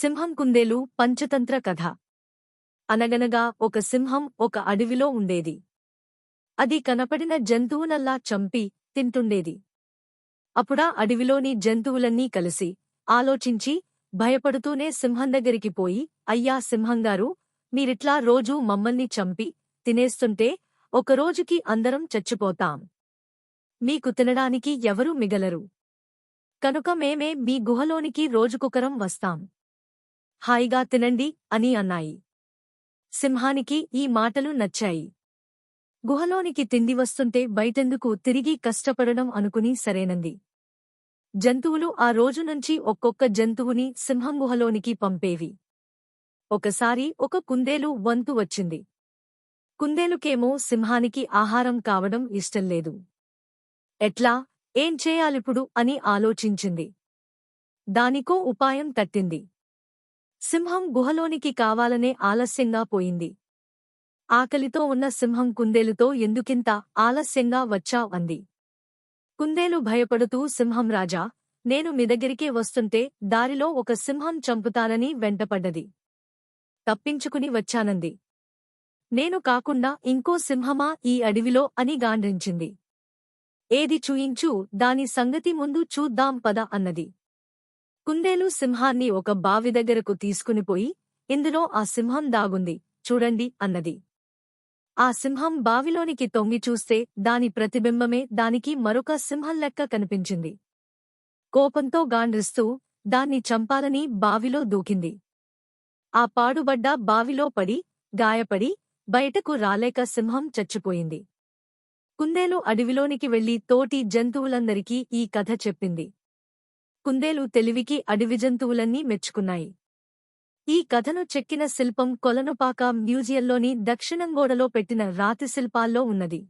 సింహం కుందేలు పంచతంత్ర కథ. అనగనగా ఒక సింహం ఒక అడవిలో ఉండేది. అది కనపడిన జంతువునల్లా చంపి తింటుండేది. అప్పుడా అడవిలోని జంతువులన్నీ కలిసి ఆలోచించి భయపడుతూనే సింహం దగ్గరికి పోయి అయ్యా సింహంగారు మీరిట్లా రోజూ మమ్మల్ని చంపి తినేస్తుంటే ఒకరోజుకి అందరం చచ్చిపోతాం. మీకు తినడానికి ఎవరూ మిగలరు. కనుక మేమే మీ గుహలోనికి రోజుకొకరం వస్తాం. హాయిగా తినండి అని అన్నాయి. సింహానికి ఈ మాటలు నచ్చాయి. గుహలోనికి తిండి వస్తుంటే బయటెందుకు తిరిగి కష్టపడడం అనుకుని సరేనంది. జంతువులు ఆ రోజు నుంచి ఒక్కొక్క జంతువుని సింహం గుహలోనికి పంపేవి. ఒకసారి ఒక కుందేలు వంతు వచ్చింది. కుందేలుకేమో సింహానికి ఆహారం కావడం ఇష్టంలేదు. ఎట్లా? ఏం చేయాలిప్పుడు? అని ఆలోచించింది. దానికో ఉపాయం తట్టింది. సింహం గుహలోనికి కావాలనే ఆలస్యంగా పోయింది. ఆకలితో ఉన్న సింహం కుందేలుతో ఎందుకింత ఆలస్యంగా వచ్చావ్ అంది. కుందేలు భయపడుతూ సింహం రాజా నేను మీ దగ్గరికే వస్తుంటే దారిలో ఒక సింహం చంపుతానని వెంటపడ్డది. తప్పించుకుని వచ్చానంది. నేను కాకుండా ఇంకో సింహమా ఈ అడవిలో అని గాండ్రించింది. ఏది చూయించు దాని సంగతి ముందు చూద్దాం పద అన్నది. కుందేలు సింహాన్ని ఒక బావి దగ్గరకు తీసుకునిపోయి ఇందులో ఆ సింహం దాగుంది చూడండి అన్నది. ఆ సింహం బావిలోనికి తొంగి చూస్తే దాని ప్రతిబింబమే దానికి మరొక సింహం లెక్క కనిపించింది. కోపంతో గాండ్రిస్తూ దాన్ని చంపాలని బావిలో దూకింది. ఆ పాడుబడ్డ బావిలో పడి గాయపడి బయటకు రాలేక సింహం చచ్చిపోయింది. కుందేలు అడవిలోనికి వెళ్ళి తోటి జంతువులందరికీ ఈ కథ చెప్పింది. కుందేలు తెలివికి అడవి జంతువులన్నీ మెచ్చుకున్నాయి. ఈ కథను చెక్కిన శిల్పం కొలనుపాక మ్యూజియంలోని దక్షిణంగోడలో పెట్టిన రాతి శిల్పాల్లో ఉన్నది.